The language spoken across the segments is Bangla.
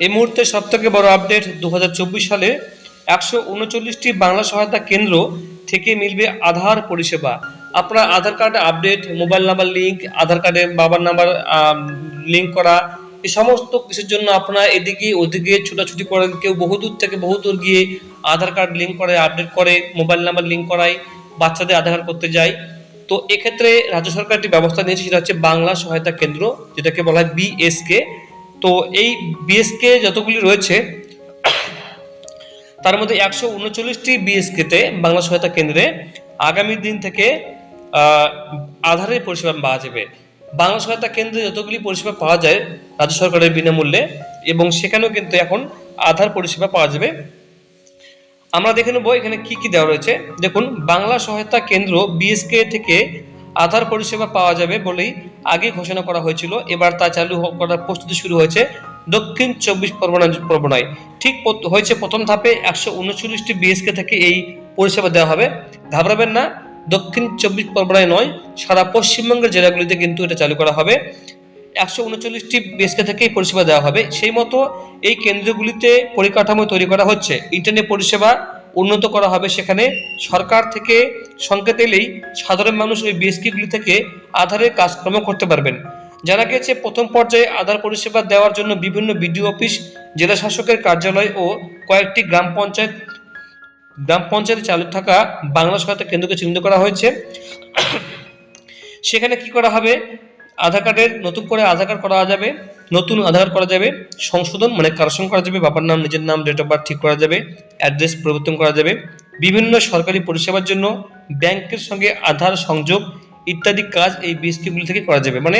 এই মুহূর্তে সব থেকে বড় আপডেট দু হাজার চব্বিশ সালে একশো উনচল্লিশটি বাংলা সহায়তা কেন্দ্র থেকে মিলবে আধার পরিষেবা। আপনার আধার কার্ডে update mobile number link Aadhaar কার্ডে বাবার নাম্বার লিঙ্ক করা, এই সমস্ত কিছুর জন্য আপনারা এদিকে ওদিকে ছুটাছুটি করেন, কেউ বহুদূর থেকে বহুদূর গিয়ে আধার কার্ড লিঙ্ক করে আপডেট করে মোবাইল নাম্বার লিঙ্ক করায়, বাচ্চাদের আধার কার্ড করতে যায়। তো এক্ষেত্রে রাজ্য সরকার একটি ব্যবস্থা নিয়েছে, সেটা হচ্ছে বাংলা সহায়তা কেন্দ্র, যেটাকে বলা হয় বিএসকে তো এই বিএসকে যতগুলি রয়েছে, তার মধ্যে একশো উনচল্লিশটি বিএসকেতে বাংলা সহায়তা কেন্দ্রে আগামী দিন থেকে আধারের পরিষেবা পাওয়া যাবে। বাংলা সহায়তা কেন্দ্রে যতগুলি পরিষেবা পাওয়া যায় রাজ্য সরকারের বিনামূল্যে এবং সেখানেও কিন্তু এখন আধার পরিষেবা পাওয়া যাবে। আমরা দেখে নেব এখানে কি কি দেওয়া রয়েছে। দেখুন, বাংলা সহায়তা কেন্দ্র বিএসকে থেকে আধার পরিষেবা পাওয়া যাবে বলেই আগে ঘোষণা করা হয়েছিল। এবার তা চালু করার প্রস্তুতি শুরু হয়েছে দক্ষিণ চব্বিশ পরগনা পরগনায়। ঠিক হয়েছে প্রথম ধাপে একশো উনচল্লিশটি বিএসকে থেকে এই পরিষেবা দেওয়া হবে। ঘাবড়াবেন না, দক্ষিণ চব্বিশ পরগনায় নয়, সারা পশ্চিমবঙ্গের জেলাগুলিতে কিন্তু এটা চালু করা হবে। একশো উনচল্লিশটি বিএসকে থেকে এই পরিষেবা দেওয়া হবে। সেই মতো এই কেন্দ্রগুলিতে পরিকাঠামো তৈরি করা হচ্ছে। ইন্টারনেট পরিষেবা উন্নত করা হবে সেখানে সরকার থেকে সংকেত এলেই সাধারণ মানুষ ওই বিএসকেগুলি থেকে আধারের কাজকর্ম করতে পারবেন। জানা গেছে প্রথম পর্যায়ে আধার পরিষেবা দেওয়ার জন্য বিভিন্ন বিডিও অফিস, জেলা শাসকের কার্যালয় ও কয়েকটি গ্রাম পঞ্চায়েত, গ্রাম পঞ্চায়েতে চালু থাকা বাংলা সহায়তা কেন্দ্রকে চিহ্নিত করা হয়েছে। সেখানে কি করা হবে? আধার কার্ডের, নতুন করে আধার কার্ড করা যাবে। নতুন আধার করা যাবে, সংশোধন মানে কারেকশন করা যাবে, বাবার নাম, নিজের নাম ডেট অফ বার্থ ঠিক করা যাবে অ্যাড্রেস পরিবর্তন করা যাবে, বিভিন্ন সরকারি পরিষেবার জন্য ব্যাংকের সঙ্গে আধার সংযোগ ইত্যাদি কাজ এই বিএসকেগুলি থেকে করা যাবে। মানে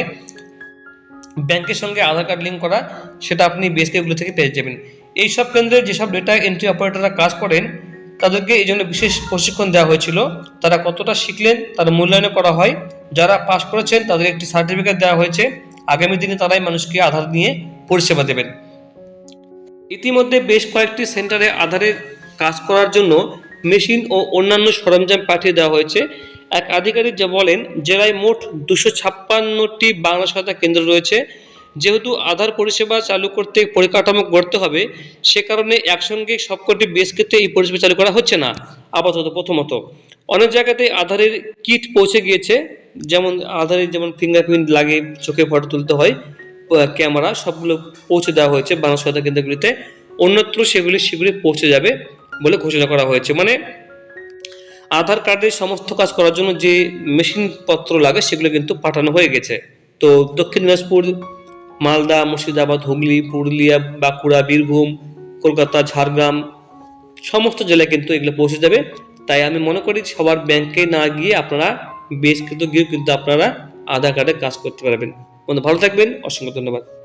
ব্যাংকের সঙ্গে আধার কার্ড লিঙ্ক করা, সেটা আপনি বিএসকেগুলো থেকে পেয়ে যাবেন। এই সব কেন্দ্রে যেসব ডেটা এন্ট্রি অপারেটররা কাজ করেন, তাদেরকে এই জন্য বিশেষ প্রশিক্ষণ দেওয়া হয়েছিল। তারা কতটা শিখলেন, তার মূল্যায়ন করা হয়। যারা পাশ করেছেন তাদের একটি সার্টিফিকেট দেওয়া হয়েছে। আগামী দিনে তারাই মানুষকে আধার নিয়ে পরিষেবা দেবেন। ইতিমধ্যে বেশ কয়েকটি সেন্টারে আধারের কাজ করার জন্য মেশিন ও অন্যান্য সরঞ্জাম পাঠিয়ে দেওয়া হয়েছে। এক আধিকারিক যা বলেন, জেলায় মোট দুশো ছাপ্পান্নটি বাংলা সহায়তা কেন্দ্র রয়েছে। যেহেতু আধার পরিষেবা চালু করতে পরিকাঠামো গড়তে হবে, সে কারণে একসঙ্গে সবকটি বেশ ক্ষেত্রে এই পরিষেবা চালু করা হচ্ছে না, আপাতত প্রথমত। অনেক জায়গাতে আধারের কিট পৌঁছে গিয়েছে যেমন আধারে যেমন ফিঙ্গারপ্রিন্ট লাগে, চোখে ফটো তুলতে হয় ক্যামেরা সবগুলো পৌঁছে দেওয়া হয়েছে বাংলা সহায়তা কেন্দ্রগুলিতে। অন্যত্র সেগুলি শীঘ্রই পৌঁছে যাবে বলে ঘোষণা করা হয়েছে। মানে আধার কার্ডের সমস্ত কাজ করার জন্য যে মেশিনপত্র লাগে, সেগুলো কিন্তু পাঠানো হয়ে গেছে। তো দক্ষিণ দিনাজপুর, মালদা, মুর্শিদাবাদ, হুগলি, পুরুলিয়া, বাঁকুড়া, বীরভূম, কলকাতা, ঝাড়গ্রাম, সমস্ত জেলায় কিন্তু এগুলো পৌঁছে যাবে। তাই আমি মনে করি সবার ব্যাংকে না গিয়ে আপনারা বেশ কিন্তু গিয়েও কিন্তু আপনারা আধার কার্ডে কাজ করতে পারবেন। বন্ধু, ভালো থাকবেন। অসংখ্য ধন্যবাদ।